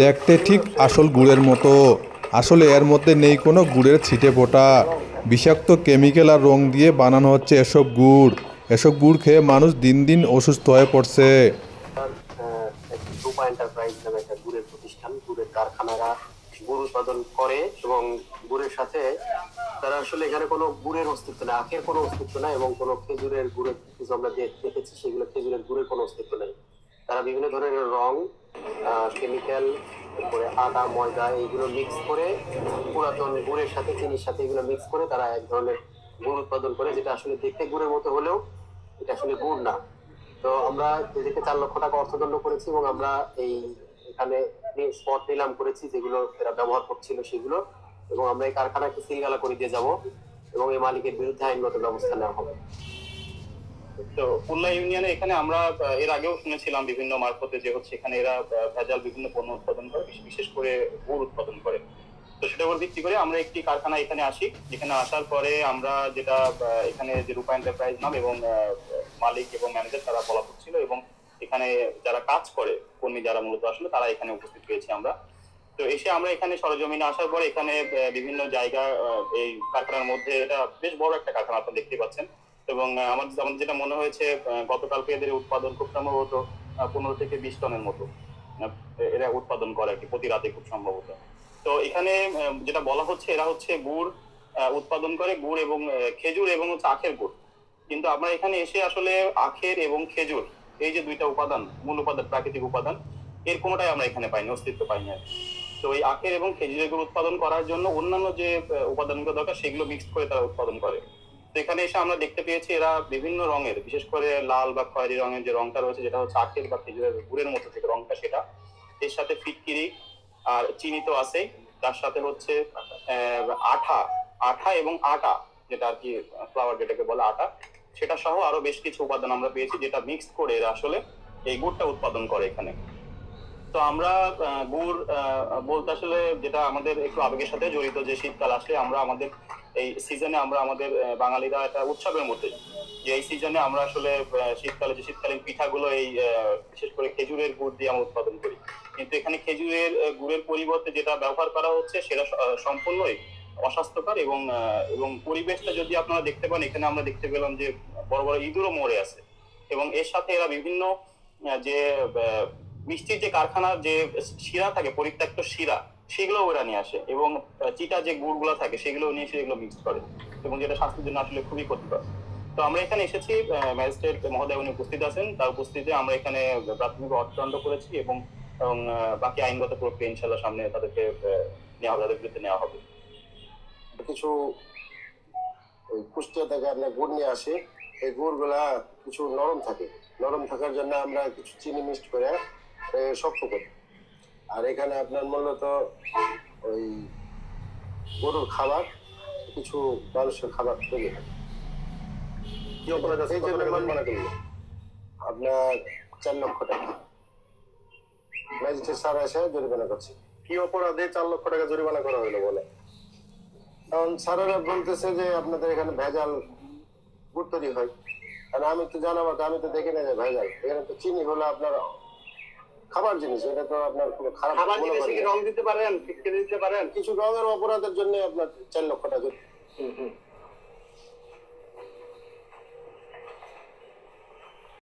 দেখতে ঠিক আসল গুড়ের মতো। আসলে এর মধ্যে নেই কোনো গুড়ের ছিটে ফোটা। বিষাক্ত কেমিক্যাল আর রং দিয়ে বানানো হচ্ছে এসব গুড়। এসব গুড় খেয়ে মানুষ দিন দিন অসুস্থ হয়ে পড়ছে। এন্টারপ্রাইজ গুড়ের প্রতিষ্ঠান, গুড়ের কারখানারা গুড় উৎপাদন করে এবং গুড়ের সাথে তারা আসলে এখানে কোনো গুড়ের অস্তিত্ব আখের কোনো অস্তিত্ব নাই এবং কোনো খেজুরের গুড়ের দেখেছি, সেগুলো খেজুরের গুড়ের কোনো অস্তিত্ব নেই। তারা বিভিন্ন ধরনের রং কেমিক্যাল তারপরে আটা ময়দা, এইগুলো মিক্স করে পুরাতন গুড়ের সাথে, চিনির সাথে এগুলো মিক্স করে তারা এক ধরনের গুড় উৎপাদন করে, যেটা আসলে দেখতে গুড়ের মতো হলেও এটা আসলে গুড় না। তো আমরা এদেরকে চার লক্ষ টাকা অর্থদণ্ড করেছি এবং আমরা এই এখানে স্পট নিলাম করেছি যেগুলো এরা ব্যবহার করছিল সেগুলো এবং আমরা এই কারখানাকে সিলগালা করে দিয়ে যাব এবং এই মালিকের বিরুদ্ধে আইনগত ব্যবস্থা নেওয়া হবে। তো খুলনা ইউনিয়নে এখানে আমরা এর আগেও শুনেছিলাম বিভিন্ন মারফতে যে হচ্ছে এখানে এরা ভেজাল বিভিন্ন পণ্য উৎপাদন করে বিশেষ করে গুড় উৎপাদন করে। তো সেটার উপর ভিত্তি করে আমরা একটি কারখানা এখানে আসি। যেখানে আসার পরে আমরা যেটা এখানে যে রূপা এন্টারপ্রাইজ নাম এবং মালিক এবং ম্যানেজার তারা বলা হচ্ছিল এবং এখানে যারা কাজ করে, কর্মী যারা মূলত আসলে তারা এখানে উপস্থিত হয়েছি আমরা। তো এসে আমরা এখানে সরজমিনে আসার পরে এখানে বিভিন্ন জায়গা এই কারখানার মধ্যে এটা বেশ বড় একটা কারখানা আপনারা দেখতে পাচ্ছেন। এবং আমার আমাদের যেটা মনে হয়েছে গতকালকে এদের উৎপাদন খুব সম্ভবত পনেরো থেকে বিশ টনের মতো এরা উৎপাদন করে আর কি, প্রতি রাতে খুব সম্ভবত। তো এখানে যেটা বলা হচ্ছে, এরা হচ্ছে গুড় উৎপাদন করে গুড় এবং খেজুর এবং হচ্ছে আখের গুড়। কিন্তু আমরা এখানে এসে আসলে আখের এবং খেজুর, এই যে দুইটা উপাদান, মূল উপাদান, প্রাকৃতিক উপাদান, এর কোনোটাই আমরা এখানে পাইনি, অস্তিত্ব পাইনি আর তো এই আখের এবং খেজুরের গুড় উৎপাদন করার জন্য অন্যান্য যে উপাদানগুলো দরকার, সেগুলো মিক্স করে তারা উৎপাদন করে। এখানে এসে আমরা দেখতে পেয়েছি এরা বিভিন্ন রঙের, বিশেষ করে লাল বা খয়েরি রঙের যে রংটা রয়েছে যেটা হচ্ছে আখের বা খেজুরের গুড়ের মতো থেকে রংটা সেটা। এর সাথে ফিটকিরি আর চিনি তো আছেই। তার সাথে হচ্ছে আঠা আঠা এবং আটা, যেটা আর কি ফ্লাওয়ার যেটাকে বলে আটা, সেটা সহ আরও বেশ কিছু উপাদান আমরা পেয়েছি যেটা মিক্স করে এরা আসলে এই গুড়টা উৎপাদন করে এখানে। তো আমরা গুড় বলতে আসলে যেটা আমাদের একটু আবেগের সাথে জড়িত যে শীতকাল আসলে আমরা আমাদের এই সিজনে আমরা আমাদের বাঙালিরা একটা উৎসবের মধ্যে। যে এই সিজনে আমরা আসলে শীতকালে যে শীতকালীন পিঠাগুলো এই বিশেষ করে খেজুরের গুড় দিয়ে আমরা উৎপাদন করি। কিন্তু এখানে খেজুরের গুড়ের পরিবর্তে যেটা ব্যবহার করা হচ্ছে সেটা সম্পূর্ণই অস্বাস্থ্যকর এবং এবং পরিবেশটা যদি আপনারা দেখতে পান, এখানে আমরা দেখতে পেলাম যে বড় বড় ইঁদুরও মরে আছে। এবং এর সাথে এরা বিভিন্ন যে মিষ্টির যে কারখানার যে শিরা থাকে, পরিত্যক্ত শিরা সেগুলো ওরা নিয়ে আসে এবং চিটা যে গুড়গুলো থাকে সেগুলো নিয়ে এসে এগুলো মিক্স করে এবং যেটা স্বাস্থ্যের জন্য আসলে খুবই ক্ষতিকর। তো আমরা এখানে এসেছি ম্যাজিস্ট্রেট মহোদয় উনি উপস্থিত আছেন। তার উপস্থিতিতে আমরা এখানে প্রাথমিক অর্থদণ্ড করেছি এবং বাকি আইনগত প্রক্রিয়া ইনশাল্লাহ সামনে তাদেরকে নেওয়া হবে, তাদের বিরুদ্ধে নেওয়া হবে। কিছু ওই কুষ্টিয়া থেকে আমরা গুড় নিয়ে আসি। এই গুড়গুলা কিছু নরম থাকে। নরম থাকার জন্য আমরা কিছু চিনি মিক্সড করে শক্ত করি। আর এখানে আপনার মূলত ওই গরুর খাবার কিছু মানুষের খাবার তৈরি হয়। কি অপরাধ আছে? মানে- জরিমানা করল? আপনার চার লক্ষ টাকা। ম্যাজিস্ট্রেট স্যার এসে জরিমানা করছে। কি অপরাধে চার লক্ষ টাকা জরিমানা করা হলো বলে? কারণ স্যারেরা বলতেছে যে আপনাদের এখানে ভেজাল গুড় তৈরি হয় আমি তো জানাব আমি তো দেখি না যে ভেজাল। এখানে তো চিনি হলো আপনার খাবার জিনিস এটা তো আপনার কোনো খারাপ খাবার জিনিস কি রং দিতে পারেন দিতে পারেন? কিছু রঙের অপরাধের জন্য আপনার চার লক্ষ টাকা। হুম হুম।